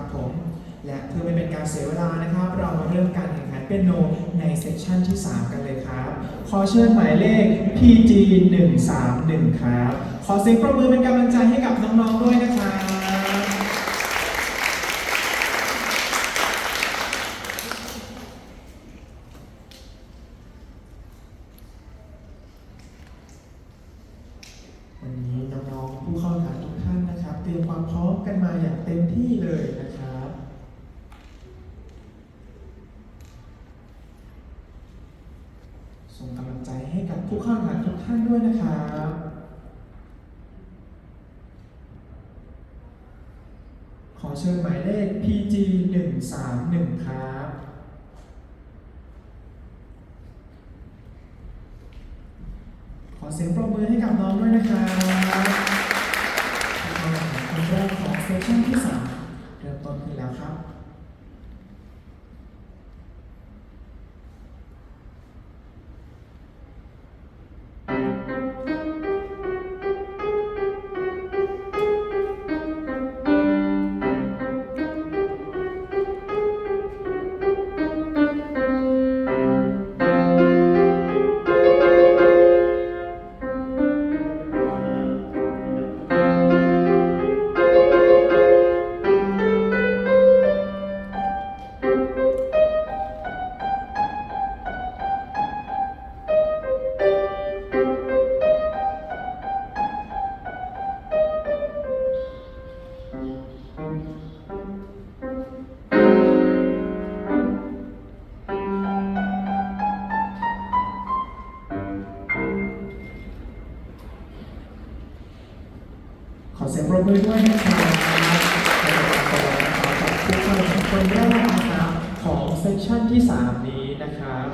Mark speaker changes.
Speaker 1: นะครับผม และเพื่อไม่เป็นการเสียเวลานะครับ เรามาเริ่มการแข่งขันเปียโนในเซสชันที่ 3 กันเลยครับ ขอเชิญหมายเลข PG 131ครับ ขอเสียงปรบมือเป็นกำลังใจให้กับน้องๆด้วยนะครับวันนี้น้องๆผู้เข้าแข่งขันทุกท่านนะครับ เตรียมความพร้อมกันมาอย่างเต็มที่เลยนะครับ ส่งกำลังใจให้กับผู้เข้าแข่งขันทุกท่านด้วยนะครับขอเชิญหมายเลข PG 131ครับขอเสียงปรบมือให้กับน้องด้วยนะครับคนแรกของเซสชั่นที่ 3 เริ่มต้นขึ้นแล้วครับ ขอเสียงปรบมือด้วยนะครับและเป็นการต่อนะครับกับผู้เข้าแข่งขันคนแรกนะครับของเซสชั่นที่ 3 นี้นะครับ